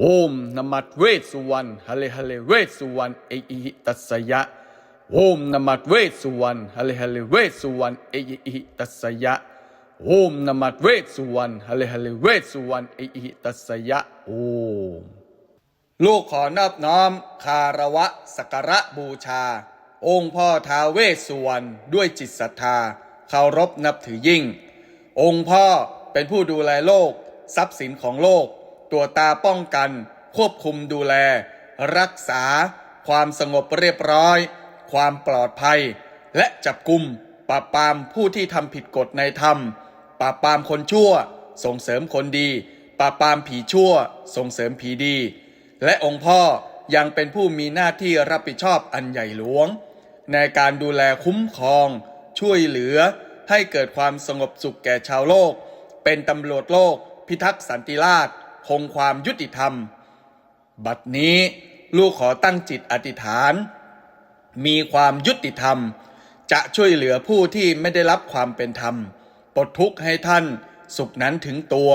โอมนมัดเวสุวรรณฮะเลฮะเลเวสุวรรณเออิหิตัสยะโอมนมัดเวสุวรรณฮะเลฮะเลเวสุวรรณเออิหิตัสยะโอมนมัดเวสุวรรณฮะเลฮะเลเวสุวรรณเออิหิตัสยะโอมลูกขอนอบน้อม คารวะสักการะบูชา องค์พ่อท้าเวสสุวรรณด้วยจิตศรัทธาเคารพนับถือยิ่ง องค์พ่อเป็นผู้ดูแลโลก ทรัพย์สินของโลก ตัวตาป้องกัน ควบคุมดูแล รักษา ความสงบเรียบร้อย ความปลอดภัย และจับกุมปราบปรามผู้ที่ทำผิดกฎในธรรมปราบปรามคนชั่ว ส่งเสริมคนดีปราบปรามผีชั่ว ส่งเสริมผีดี และองค์พ่อยังเป็นผู้มีหน้าที่รับผิดชอบอันใหญ่หลวง ในการดูแลคุ้มครอง ช่วยเหลือ ให้เกิดความสงบสุขแก่ชาวโลก เป็นตำรวจโลก พิทักษ์สันติราษฎร์ คงความยุติธรรม บัดนี้ลูกขอตั้งจิตอธิษฐาน มีความยุติธรรม จะช่วยเหลือผู้ที่ไม่ได้รับความเป็นธรรมปลดทุกข์ให้ท่านสุขนั้นถึงตัว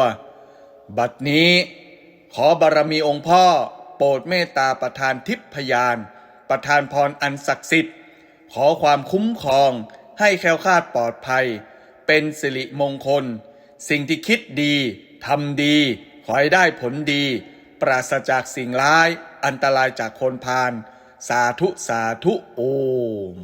บัดนี้ขอบารมีองค์พ่อโปรดเมตตาประทานทิพยาน ประทานพรอันศักดิ์สิทธิ์ ขอความคุ้มครองให้แคล้วคลาดปลอดภัย เป็นสิริมงคล สิ่งที่คิดดีทำดี ขอให้ได้ผลดี ปราศจากสิ่งร้าย อันตรายจากคนพาลสาธุสาธุโอม